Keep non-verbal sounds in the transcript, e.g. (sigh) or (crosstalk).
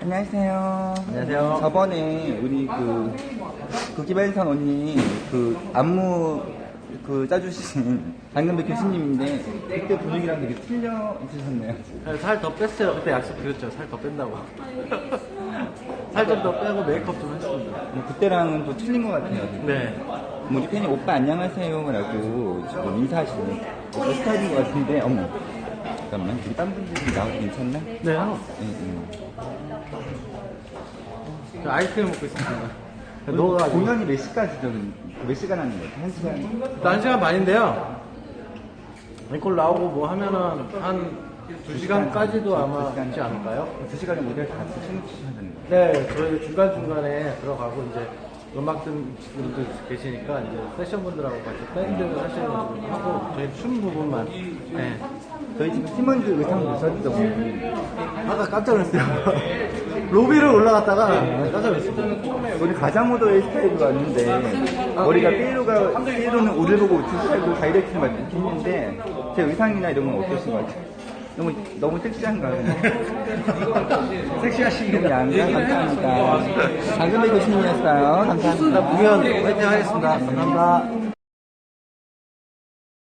안녕하세요. 안녕하세요. 저번에 우리 그, 그 기발선 언니 그 안무 그 짜주신 장근배 교수님인데 그때 분위기랑 되게 틀려 있으셨네요. 살 더 뺐어요. 그때 약속드렸죠. 살 더 뺀다고. (laughs) 살 좀 더 빼고 메이크업 좀 했습니다. 뭐 그때랑은 또 틀린 것 같아요. 네. 뭐 우리 팬이 오빠 안녕하세요라고 지금 인사하시는 그 스타일인 것 같은데 어머 잠깐만 우리 딴 분들이 나와도 괜찮나? 네. 응, 응. 저 아이스크림 먹고 있습니다. (laughs) 너 녹아가지고. 공연이 몇 시까지 좀, 몇 시간 하는 거예요? 한 시간? 한 시간 반인데요. 앵콜 나오고 뭐 하면은 한 2시간까지도 아마 시간. 있지 않을까요? 두 시간에 모델 같이 춤을 추셔야 되는 거예요? 네, 저희 중간중간에 들어가고 이제 음악 듣는 분들 계시니까 이제 세션 분들하고 같이 밴드 하시는 분 하고 저희 춤 부분만. 네. 저희 지금 팀원들 의상 보셨죠? 아까 깜짝 놀랐어요. (laughs) 로비를 올라갔다가 깜짝 놀랐어요. 오늘 가자모더의 스타일로 왔는데 머리가 삐로가 삐로는 우를 보고 우트 스타일로 다이렉트를 맞했는데 제 의상이나 이런 건 어떠신 것 같아요? 너무 너무 섹시한가요? 섹시하시는 양가 감사합니다. 장근배 교수님이었어요. 감사합니다. 무연 화이팅 하겠습니다. 감사합니다.